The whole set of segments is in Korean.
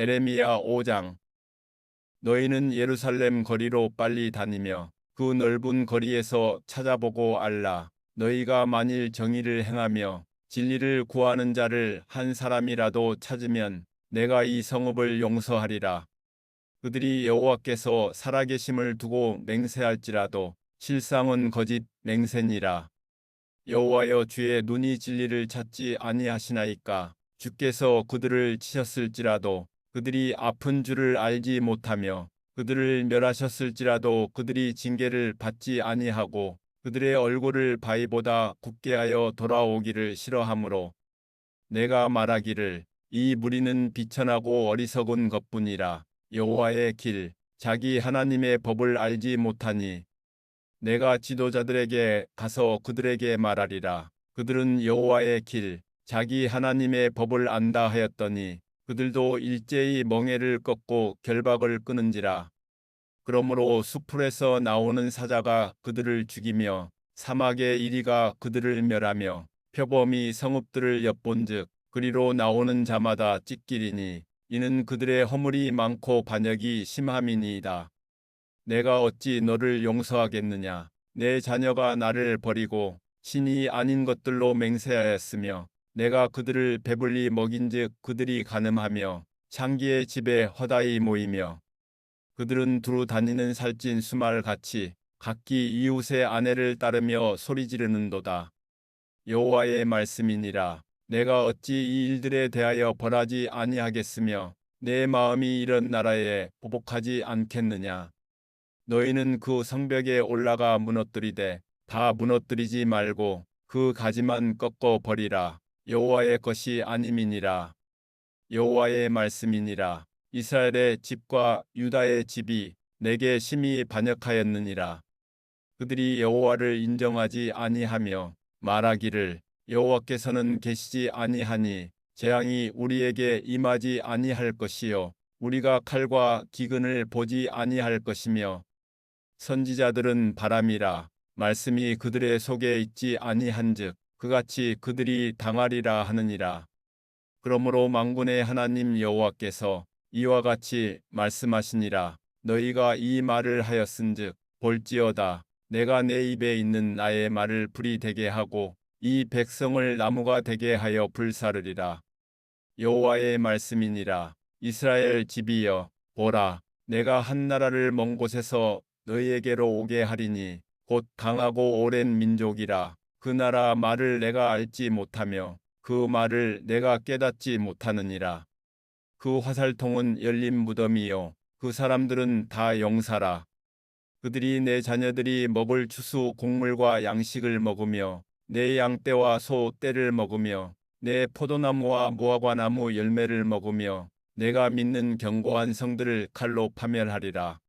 에레미야 5장 너희는 예루살렘 거리로 빨리 다니며 그 넓은 거리에서 찾아보고 알라. 너희가 만일 정의를 행하며 진리를 구하는 자를 한 사람이라도 찾으면 내가 이 성읍을 용서하리라. 그들이 여호와께서 살아계심을 두고 맹세할지라도 실상은 거짓 맹세니라. 여호와여 주의 눈이 진리를 찾지 아니하시나이까 주께서 그들을 치셨을지라도 그들이 아픈 줄을 알지 못하며 그들을 멸하셨을지라도 그들이 징계를 받지 아니하고 그들의 얼굴을 바위보다 굳게 하여 돌아오기를 싫어하므로 내가 말하기를 이 무리는 비천하고 어리석은 것뿐이라 여호와의 길 자기 하나님의 법을 알지 못하니 내가 지도자들에게 가서 그들에게 말하리라. 그들은 여호와의 길 자기 하나님의 법을 안다 하였더니 그들도 일제히 멍에를 꺾고 결박을 끊은지라. 그러므로 수풀에서 나오는 사자가 그들을 죽이며 사막의 이리가 그들을 멸하며 표범이 성읍들을 엿본즉 그리로 나오는 자마다 찢기리니 이는 그들의 허물이 많고 반역이 심함이니이다. 내가 어찌 너를 용서하겠느냐? 내 자녀가 나를 버리고 신이 아닌 것들로 맹세하였으며 내가 그들을 배불리 먹인즉 그들이 가늠하며 창기의 집에 허다히 모이며 그들은 두루 다니는 살찐 수말같이 각기 이웃의 아내를 따르며 소리 지르는도다. 여호와의 말씀이니라. 내가 어찌 이 일들에 대하여 벌하지 아니하겠으며 내 마음이 이런 나라에 보복하지 않겠느냐. 너희는 그 성벽에 올라가 무너뜨리되 다 무너뜨리지 말고 그 가지만 꺾어 버리라. 여호와의 것이 아님이니라. 여호와의 말씀이니라. 이스라엘의 집과 유다의 집이 내게 심히 반역하였느니라. 그들이 여호와를 인정하지 아니하며 말하기를 여호와께서는 계시지 아니하니 재앙이 우리에게 임하지 아니할 것이요 우리가 칼과 기근을 보지 아니할 것이며 선지자들은 바람이라 말씀이 그들의 속에 있지 아니한즉 그같이 그들이 당하리라 하느니라. 그러므로 망군의 하나님 여호와께서 이와 같이 말씀하시니라. 너희가 이 말을 하였은즉 볼지어다. 내가 내 입에 있는 나의 말을 불이 되게 하고 이 백성을 나무가 되게 하여 불사르리라. 여호와의 말씀이니라. 이스라엘 집이여 보라 내가 한 나라를 먼 곳에서 너희에게로 오게 하리니 곧 강하고 오랜 민족이라 그 나라 말을 내가 알지 못하며 그 말을 내가 깨닫지 못하느니라. 그 화살통은 열린 무덤이요. 그 사람들은 다 용사라. 그들이 내 자녀들이 먹을 추수 곡물과 양식을 먹으며 내 양떼와 소 떼를 먹으며 내 포도나무와 무화과나무 열매를 먹으며 내가 믿는 견고한 성들을 칼로 파멸하리라.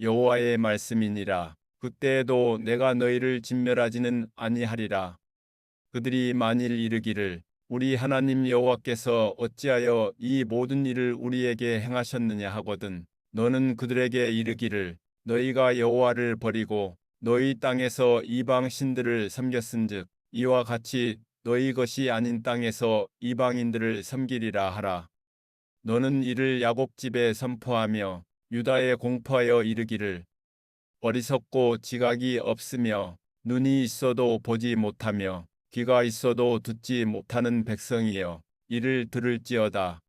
여호와의 말씀이니라. 그때에도 내가 너희를 진멸하지는 아니하리라. 그들이 만일 이르기를 우리 하나님 여호와께서 어찌하여 이 모든 일을 우리에게 행하셨느냐 하거든 너는 그들에게 이르기를 너희가 여호와를 버리고 너희 땅에서 이방 신들을 섬겼은즉 이와 같이 너희 것이 아닌 땅에서 이방인들을 섬기리라 하라. 너는 이를 야곱 집에 선포하며 유다에 공포하여 이르기를 어리석고 지각이 없으며 눈이 있어도 보지 못하며 귀가 있어도 듣지 못하는 백성이여 이를 들을지어다.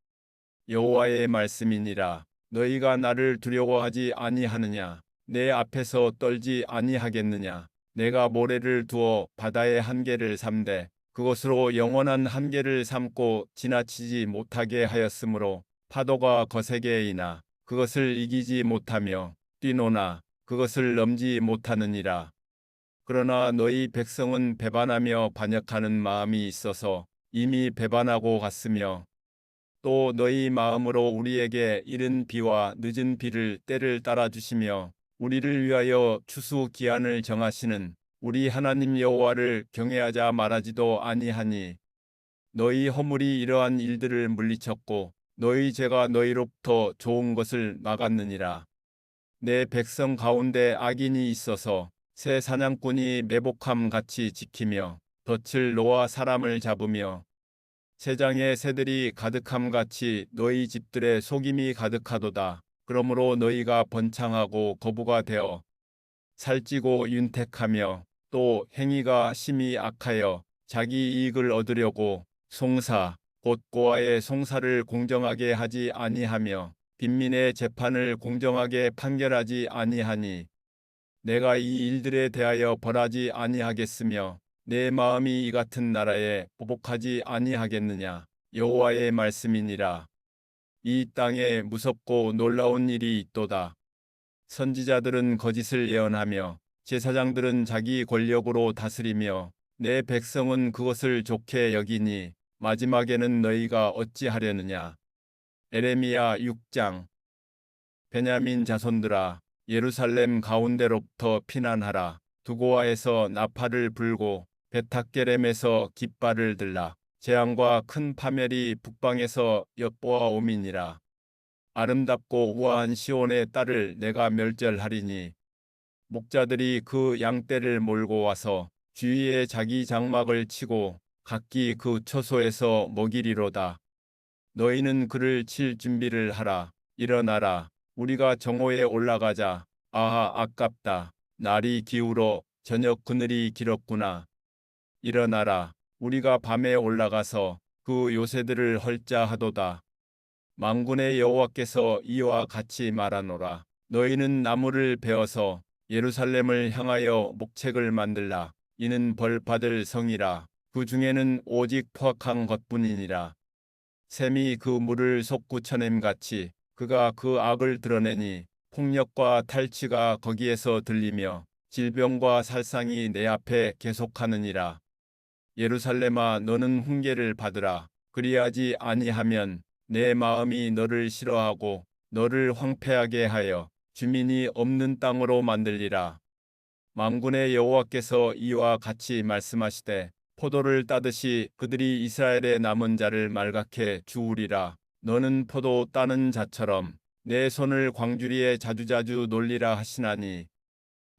여호와의 말씀이니라. 너희가 나를 두려워하지 아니하느냐? 내 앞에서 떨지 아니하겠느냐? 내가 모래를 두어 바다의 한계를 삼되 그것으로 영원한 한계를 삼고 지나치지 못하게 하였으므로 파도가 거세게 이나 그것을 이기지 못하며 뛰노나 그것을 넘지 못하느니라. 그러나 너희 백성은 배반하며 반역하는 마음이 있어서 이미 배반하고 갔으며 또 너희 마음으로 우리에게 이른 비와 늦은 비를 때를 따라 주시며 우리를 위하여 추수 기한을 정하시는 우리 하나님 여호와를 경외하자 말하지도 아니하니 너희 허물이 이러한 일들을 물리쳤고 너희 죄가 너희로부터 좋은 것을 막았느니라. 내 백성 가운데 악인이 있어서 새 사냥꾼이 매복함 같이 지키며 덫을 놓아 사람을 잡으며 세장의 새들이 가득함 같이 너희 집들의 속임이 가득하도다. 그러므로 너희가 번창하고 거부가 되어 살찌고 윤택하며 또 행위가 심히 악하여 자기 이익을 얻으려고 송사 곧 고아의 송사를 공정하게 하지 아니하며 빈민의 재판을 공정하게 판결하지 아니하니 내가 이 일들에 대하여 벌하지 아니하겠으며 내 마음이 이 같은 나라에 보복하지 아니하겠느냐? 여호와의 말씀이니라. 이 땅에 무섭고 놀라운 일이 있도다. 선지자들은 거짓을 예언하며 제사장들은 자기 권력으로 다스리며 내 백성은 그것을 좋게 여기니 마지막에는 너희가 어찌하려느냐 에레미야 6장. 베냐민 자손들아 예루살렘 가운데로부터 피난하라. 두고아에서 나팔을 불고 베탁게렘에서 깃발을 들라. 재앙과 큰 파멸이 북방에서 엿보아 오미니라. 아름답고 우아한 시온의 딸을 내가 멸절하리니 목자들이 그 양떼를 몰고 와서 주위에 자기 장막을 치고 각기 그 처소에서 먹이리로다. 너희는 그를 칠 준비를 하라. 일어나라. 우리가 정오에 올라가자. 아하 아깝다. 날이 기울어 저녁 그늘이 길었구나. 일어나라. 우리가 밤에 올라가서 그 요새들을 헐자하도다. 망군의 여호와께서 이와 같이 말하노라. 너희는 나무를 베어서 예루살렘을 향하여 목책을 만들라. 이는 벌 받을 성이라. 그 중에는 오직 포악한 것뿐이니라. 샘이 그 물을 속구쳐냄 같이 그가 그 악을 드러내니 폭력과 탈취가 거기에서 들리며 질병과 살상이 내 앞에 계속하느니라. 예루살렘아 너는 훈계를 받으라. 그리하지 아니하면 내 마음이 너를 싫어하고 너를 황폐하게 하여 주민이 없는 땅으로 만들리라. 망군의 여호와께서 이와 같이 말씀하시되 포도를 따듯이 그들이 이스라엘의 남은 자를 말갛게 주우리라. 너는 포도 따는 자처럼 내 손을 광주리에 자주자주 놀리라 하시나니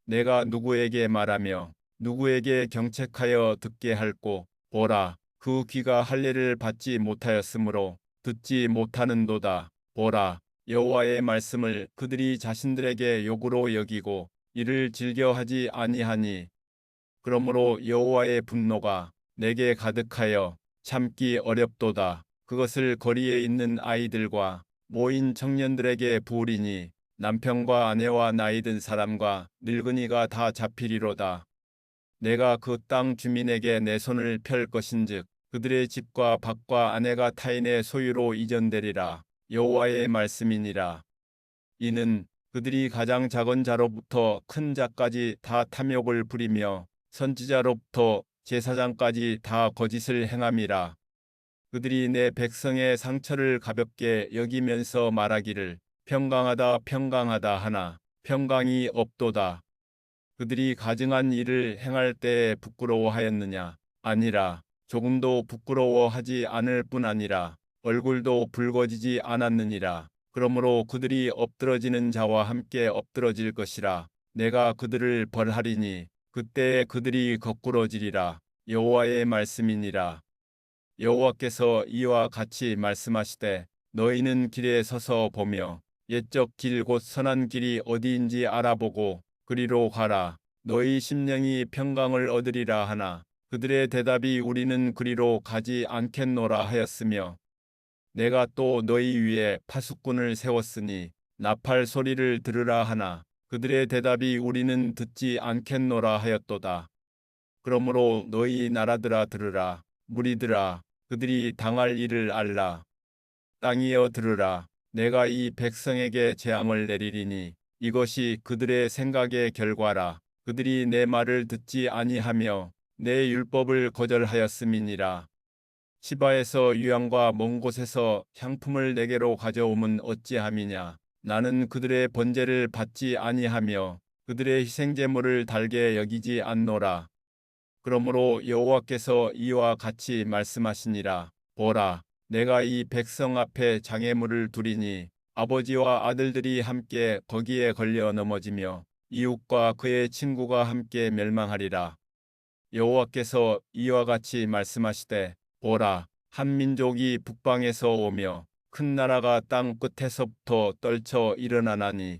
내가 누구에게 말하며 누구에게 경책하여 듣게 할꼬 보라 그 귀가 할례를 받지 못하였으므로 듣지 못하는도다 보라 여호와의 말씀을 그들이 자신들에게 욕으로 여기고 이를 즐겨하지 아니하니 그러므로 여호와의 분노가 내게 가득하여 참기 어렵도다 그것을 거리에 있는 아이들과 모인 청년들에게 부으리니 남편과 아내와 나이 든 사람과 늙은이가 다 잡히리로다. 내가 그 땅 주민에게 내 손을 펼 것인즉 그들의 집과 밭과 아내가 타인의 소유로 이전되리라. 여호와의 말씀이니라. 이는 그들이 가장 작은 자로부터 큰 자까지 다 탐욕을 부리며 선지자로부터 제사장까지 다 거짓을 행함이라. 그들이 내 백성의 상처를 가볍게 여기면서 말하기를 평강하다 평강하다 하나 평강이 없도다. 그들이 가증한 일을 행할 때에 부끄러워하였느냐? 아니라 조금도 부끄러워하지 않을 뿐 아니라 얼굴도 붉어지지 않았느니라. 그러므로 그들이 엎드러지는 자와 함께 엎드러질 것이라. 내가 그들을 벌하리니 그때에 그들이 거꾸러지리라. 여호와의 말씀이니라. 여호와께서 이와 같이 말씀하시되 너희는 길에 서서 보며 옛적 길 곧 선한 길이 어디인지 알아보고 그리로 가라. 너희 심령이 평강을 얻으리라 하나 그들의 대답이 우리는 그리로 가지 않겠노라 하였으며 내가 또 너희 위에 파수꾼을 세웠으니 나팔 소리를 들으라 하나 그들의 대답이 우리는 듣지 않겠노라 하였도다. 그러므로 너희 나라들아 들으라 무리들아 그들이 당할 일을 알라 땅이여 들으라 내가 이 백성에게 재앙을 내리리니 이것이 그들의 생각의 결과라. 그들이 내 말을 듣지 아니하며 내 율법을 거절하였음이니라. 시바에서 유양과 먼 곳에서 향품을 내게로 가져오면 어찌함이냐. 나는 그들의 번제를 받지 아니하며 그들의 희생제물을 달게 여기지 않노라. 그러므로 여호와께서 이와 같이 말씀하시니라. 보라, 내가 이 백성 앞에 장애물을 두리니 아버지와 아들들이 함께 거기에 걸려 넘어지며 이웃과 그의 친구가 함께 멸망하리라. 여호와께서 이와 같이 말씀하시되 보라 한 민족이 북방에서 오며 큰 나라가 땅 끝에서부터 떨쳐 일어나나니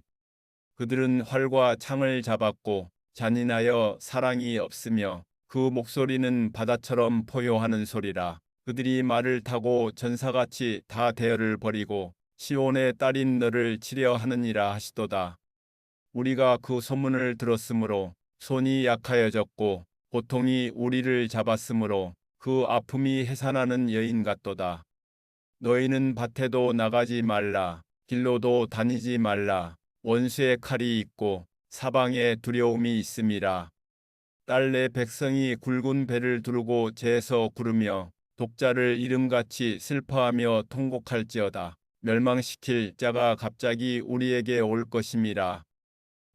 그들은 활과 창을 잡았고 잔인하여 사랑이 없으며 그 목소리는 바다처럼 포효하는 소리라 그들이 말을 타고 전사같이 다 대열을 벌이고 시온의 딸인 너를 치려 하느니라 하시도다. 우리가 그 소문을 들었으므로 손이 약하여졌고 고통이 우리를 잡았으므로 그 아픔이 해산하는 여인 같도다. 너희는 밭에도 나가지 말라. 길로도 다니지 말라. 원수의 칼이 있고 사방에 두려움이 있음이라. 딸내 백성이 굵은 배를 두르고 재서 구르며 독자를 이름같이 슬퍼하며 통곡할지어다. 멸망시킬 자가 갑자기 우리에게 올 것임이라.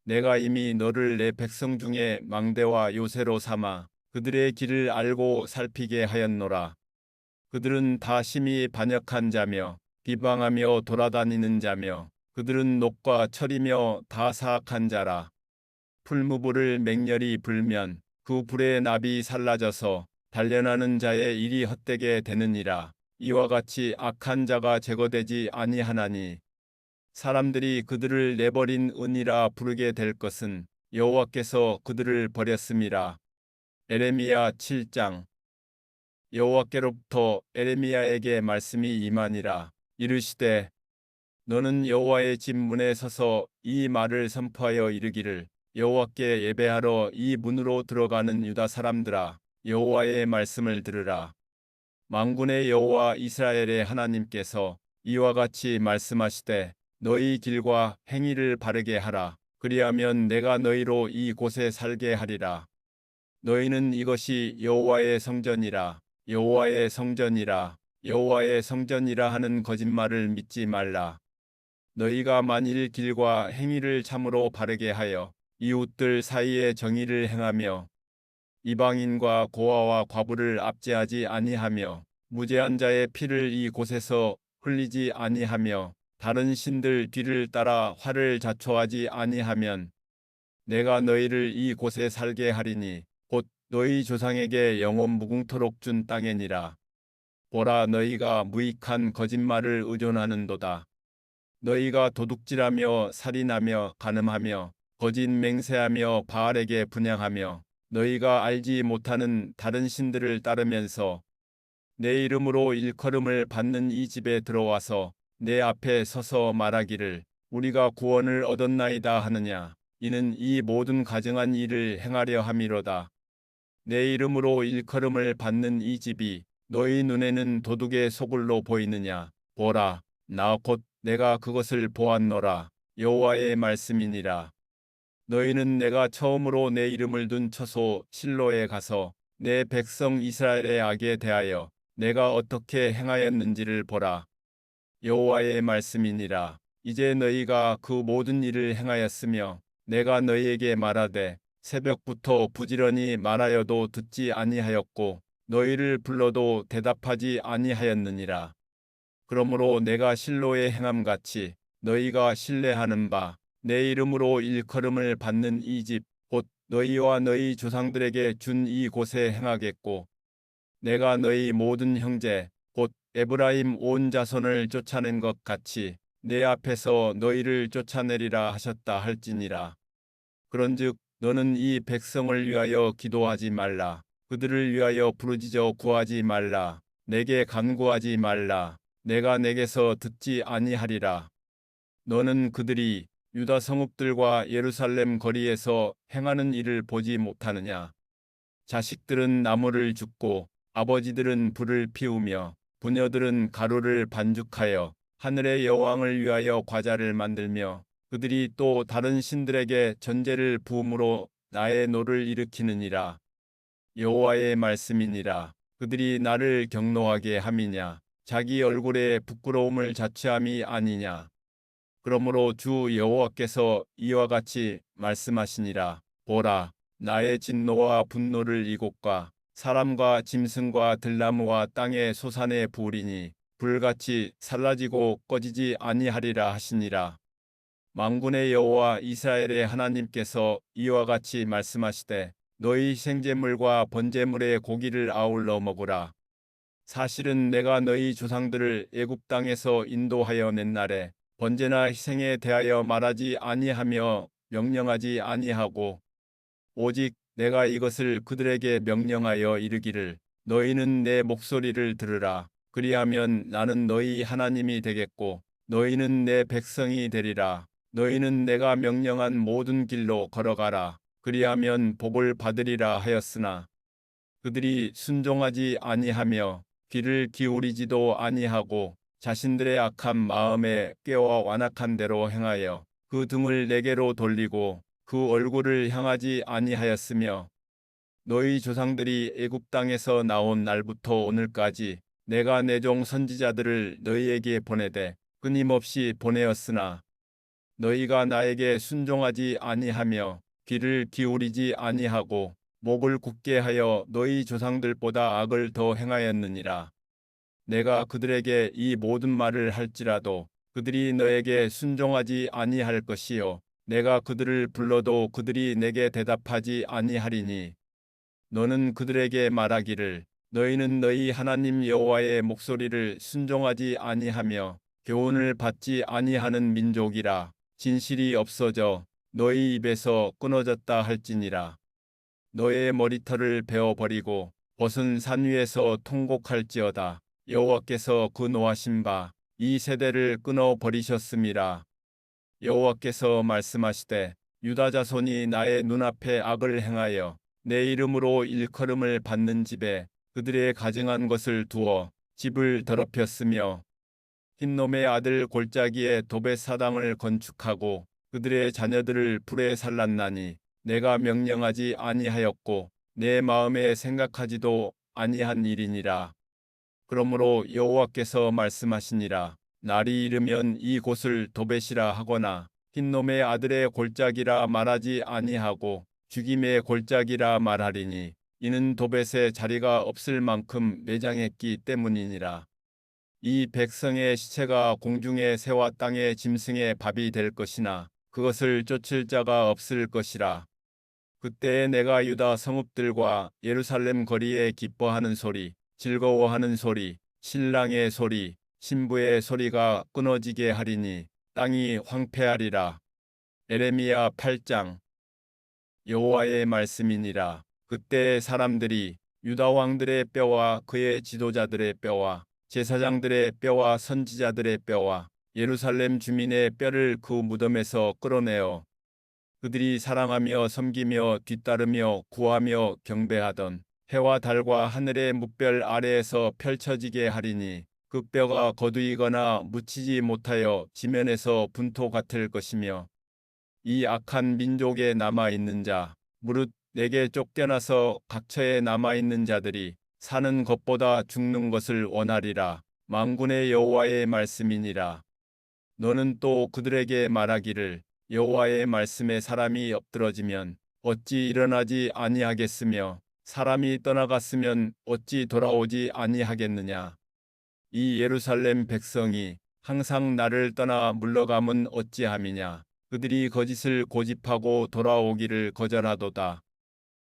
내가 이미 너를 내 백성 중에 망대와 요새로 삼아 그들의 길을 알고 살피게 하였노라. 그들은 다 심히 반역한 자며 비방하며 돌아다니는 자며 그들은 녹과 철이며 다 사악한 자라. 풀무불을 맹렬히 불면 그 불에 납이 살라져서 단련하는 자의 일이 헛되게 되느니라. 이와 같이 악한 자가 제거되지 아니하나니 사람들이 그들을 내버린 은이라 부르게 될 것은 여호와께서 그들을 버렸음이라. 에레미야 7장 여호와께로부터 에레미야에게 말씀이 임하니라. 이르시되 너는 여호와의 집 문에 서서 이 말을 선포하여 이르기를 여호와께 예배하러 이 문으로 들어가는 유다 사람들아 여호와의 말씀을 들으라. 망군의 여호와 이스라엘의 하나님께서 이와 같이 말씀하시되 너희 길과 행위를 바르게 하라. 그리하면 내가 너희로 이 곳에 살게 하리라. 너희는 이것이 여호와의 성전이라 여호와의 성전이라 여호와의 성전이라 하는 거짓말을 믿지 말라. 너희가 만일 길과 행위를 참으로 바르게 하여 이웃들 사이에 정의를 행하며 이방인과 고아와 과부를 압제하지 아니하며 무죄한 자의 피를 이 곳에서 흘리지 아니하며 다른 신들 뒤를 따라 화를 자초하지 아니하면 내가 너희를 이 곳에 살게 하리니 곧 너희 조상에게 영원 무궁토록 준 땅이니라. 보라 너희가 무익한 거짓말을 의존하는도다. 너희가 도둑질하며 살인하며 간음하며 거짓 맹세하며 바알에게 분양하며 너희가 알지 못하는 다른 신들을 따르면서 내 이름으로 일컬음을 받는 이 집에 들어와서 내 앞에 서서 말하기를 우리가 구원을 얻었나이다 하느냐 이는 이 모든 가증한 일을 행하려 함이로다. 내 이름으로 일컬음을 받는 이 집이 너희 눈에는 도둑의 소굴로 보이느냐 보라 나 곧 내가 그것을 보았노라 여호와의 말씀이니라 너희는 내가 처음으로 내 이름을 둔 처소 실로에 가서 내 백성 이스라엘의 악에 대하여 내가 어떻게 행하였는지를 보라. 여호와의 말씀이니라. 이제 너희가 그 모든 일을 행하였으며 내가 너희에게 말하되 새벽부터 부지런히 말하여도 듣지 아니하였고 너희를 불러도 대답하지 아니하였느니라. 그러므로 내가 실로의 행함 같이 너희가 신뢰하는 바 내 이름으로 일컬음을 받는 이 집 곧 너희와 너희 조상들에게 준 이 곳에 행하겠고 내가 너희 모든 형제 곧 에브라임 온 자손을 쫓아낸 것 같이 내 앞에서 너희를 쫓아내리라 하셨다 할지니라. 그런즉 너는 이 백성을 위하여 기도하지 말라. 그들을 위하여 부르짖어 구하지 말라. 내게 간구하지 말라. 내가 내게서 듣지 아니하리라. 너는 그들이 유다 성읍들과 예루살렘 거리에서 행하는 일을 보지 못하느냐. 자식들은 나무를 줍고 아버지들은 불을 피우며 부녀들은 가루를 반죽하여 하늘의 여왕을 위하여 과자를 만들며 그들이 또 다른 신들에게 전제를 부음으로 나의 노를 일으키느니라. 여호와의 말씀이니라. 그들이 나를 경노하게 함이냐. 자기 얼굴에 부끄러움을 자취함이 아니냐. 그러므로 주 여호와께서 이와 같이 말씀하시니라. 보라, 나의 진노와 분노를 이곳과 사람과 짐승과 들나무와 땅의 소산에 부으리니 불같이 살라지고 꺼지지 아니하리라 하시니라. 망군의 여호와 이스라엘의 하나님께서 이와 같이 말씀하시되 너희 생제물과 번제물의 고기를 아울러 먹으라. 사실은 내가 너희 조상들을 애굽 땅에서 인도하여 낸 날에 번제나 희생에 대하여 말하지 아니하며 명령하지 아니하고 오직 내가 이것을 그들에게 명령하여 이르기를 너희는 내 목소리를 들으라 그리하면 나는 너희 하나님이 되겠고 너희는 내 백성이 되리라 너희는 내가 명령한 모든 길로 걸어가라. 그리하면 복을 받으리라 하였으나 그들이 순종하지 아니하며 귀를 기울이지도 아니하고 자신들의 악한 마음에 깨어 완악한 대로 행하여 그 등을 내게로 돌리고 그 얼굴을 향하지 아니하였으며 너희 조상들이 애굽 땅에서 나온 날부터 오늘까지 내가 내 종 선지자들을 너희에게 보내되 끊임없이 보내었으나 너희가 나에게 순종하지 아니하며 귀를 기울이지 아니하고 목을 굳게 하여 너희 조상들보다 악을 더 행하였느니라. 내가 그들에게 이 모든 말을 할지라도 그들이 너에게 순종하지 아니할 것이요. 내가 그들을 불러도 그들이 내게 대답하지 아니하리니. 너는 그들에게 말하기를 너희는 너희 하나님 여호와의 목소리를 순종하지 아니하며 교훈을 받지 아니하는 민족이라 진실이 없어져 너희 입에서 끊어졌다 할지니라. 너의 머리털을 베어 버리고 벗은 산 위에서 통곡할지어다. 여호와께서 그 노하신 바 이 세대를 끊어 버리셨음이라. 여호와께서 말씀하시되 유다 자손이 나의 눈앞에 악을 행하여 내 이름으로 일컬음을 받는 집에 그들의 가증한 것을 두어 집을 더럽혔으며 흰놈의 아들 골짜기에 도배 사당을 건축하고 그들의 자녀들을 불에 살랐나니 내가 명령하지 아니하였고 내 마음에 생각하지도 아니한 일이니라. 그러므로 여호와께서 말씀하시니라. 날이 이르면 이 곳을 도벳이라 하거나 흰놈의 아들의 골짜기라 말하지 아니하고 죽임의 골짜기라 말하리니 이는 도벳에 자리가 없을 만큼 매장했기 때문이니라. 이 백성의 시체가 공중의 새와 땅의 짐승의 밥이 될 것이나 그것을 쫓을 자가 없을 것이라. 그때에 내가 유다 성읍들과 예루살렘 거리에 기뻐하는 소리, 즐거워하는 소리, 신랑의 소리, 신부의 소리가 끊어지게 하리니 땅이 황폐하리라. 에레미야 8장 여호와의 말씀이니라. 그때 사람들이 유다 왕들의 뼈와 그의 지도자들의 뼈와 제사장들의 뼈와 선지자들의 뼈와 예루살렘 주민의 뼈를 그 무덤에서 끌어내어 그들이 사랑하며 섬기며 뒤따르며 구하며 경배하던 해와 달과 하늘의 묵별 아래에서 펼쳐지게 하리니 그 뼈가 거두이거나 묻히지 못하여 지면에서 분토 같을 것이며 이 악한 민족에 남아 있는 자 무릇 내게 쫓겨나서 각처에 남아 있는 자들이 사는 것보다 죽는 것을 원하리라. 망군의 여호와의 말씀이니라. 너는 또 그들에게 말하기를 여호와의 말씀에 사람이 엎드러지면 어찌 일어나지 아니하겠으며 사람이 떠나갔으면 어찌 돌아오지 아니하겠느냐? 이 예루살렘 백성이 항상 나를 떠나 물러감은 어찌함이냐? 그들이 거짓을 고집하고 돌아오기를 거절하도다.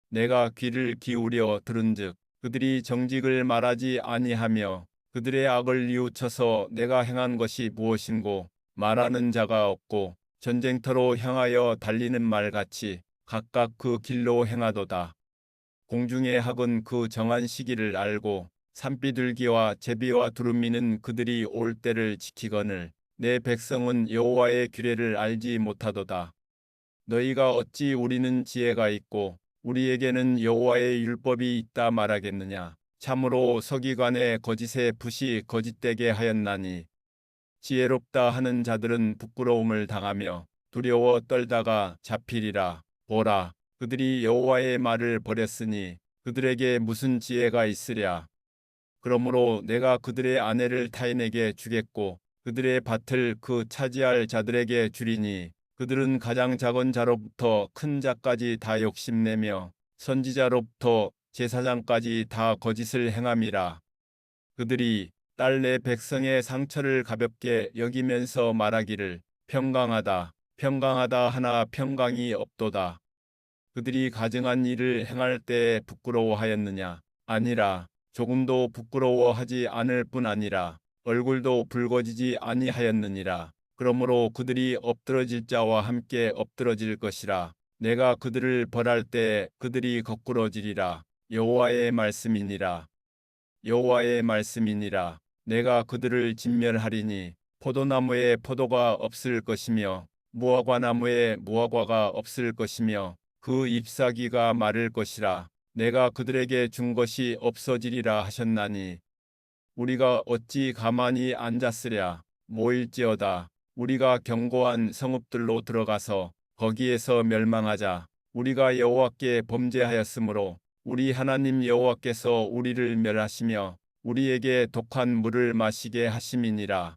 내가 귀를 기울여 들은즉 그들이 정직을 말하지 아니하며 그들의 악을 뉘우쳐서 내가 행한 것이 무엇인고 말하는 자가 없고 전쟁터로 향하여 달리는 말같이 각각 그 길로 행하도다. 공중의 학은 그 정한 시기를 알고 산비둘기와 제비와 두루미는 그들이 올 때를 지키거늘 내 백성은 여호와의 규례를 알지 못하도다. 너희가 어찌 우리는 지혜가 있고 우리에게는 여호와의 율법이 있다 말하겠느냐. 참으로 서기관의 거짓의 붓이 거짓되게 하였나니 지혜롭다 하는 자들은 부끄러움을 당하며 두려워 떨다가 잡히리라. 보라, 그들이 여호와의 말을 버렸으니 그들에게 무슨 지혜가 있으랴. 그러므로 내가 그들의 아내를 타인에게 주겠고 그들의 밭을 그 차지할 자들에게 주리니 그들은 가장 작은 자로부터 큰 자까지 다 욕심내며 선지자로부터 제사장까지 다 거짓을 행함이라. 그들이 딸내 백성의 상처를 가볍게 여기면서 말하기를 평강하다, 평강하다 하나 평강이 없도다. 그들이 가증한 일을 행할 때 부끄러워하였느냐? 아니라 조금도 부끄러워하지 않을 뿐 아니라 얼굴도 붉어지지 아니하였느니라. 그러므로 그들이 엎드러질 자와 함께 엎드러질 것이라. 내가 그들을 벌할 때 그들이 거꾸러지리라. 여호와의 말씀이니라. 여호와의 말씀이니라. 내가 그들을 진멸하리니 포도나무에 포도가 없을 것이며 무화과 나무에 무화과가 없을 것이며 그 잎사귀가 마를 것이라. 내가 그들에게 준 것이 없어지리라 하셨나니 우리가 어찌 가만히 앉았으랴 모일지어다 우리가 견고한 성읍들로 들어가서 거기에서 멸망하자 우리가 여호와께 범죄하였으므로 우리 하나님 여호와께서 우리를 멸하시며 우리에게 독한 물을 마시게 하심이니라.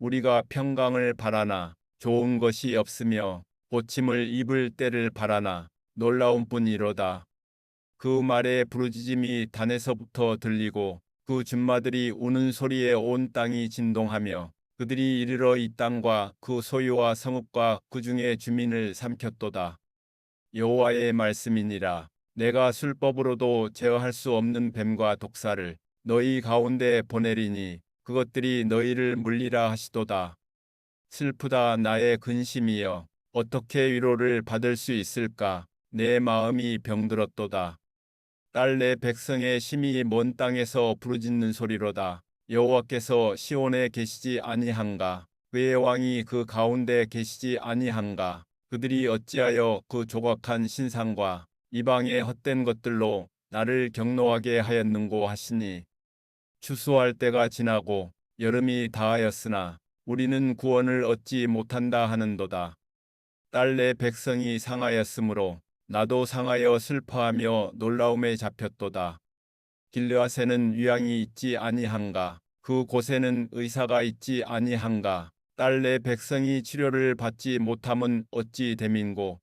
우리가 평강을 바라나 좋은 것이 없으며 고침을 입을 때를 바라나 놀라운 뿐이로다. 그 말에 부르짖음이 단에서부터 들리고 그 준마들이 우는 소리에 온 땅이 진동하며 그들이 이르러 이 땅과 그 소유와 성읍과 그 중에 주민을 삼켰도다. 여호와의 말씀이니라. 내가 술법으로도 제어할 수 없는 뱀과 독사를 너희 가운데 보내리니 그것들이 너희를 물리라 하시도다. 슬프다 나의 근심이여 어떻게 위로를 받을 수 있을까 내 마음이 병들었도다. 딸 내 백성의 심히 먼 땅에서 부르짖는 소리로다. 여호와께서 시온에 계시지 아니한가? 그의 왕이 그 가운데 계시지 아니한가? 그들이 어찌하여 그 조각한 신상과 이방의 헛된 것들로 나를 경노하게 하였는고 하시니 추수할 때가 지나고 여름이 다하였으나 우리는 구원을 얻지 못한다 하는도다. 딸내 백성이 상하였으므로 나도 상하여 슬퍼하며 놀라움에 잡혔도다. 길르앗에는 유양이 있지 아니한가? 그 곳에는 의사가 있지 아니한가? 딸내 백성이 치료를 받지 못함은 어찌 됨인고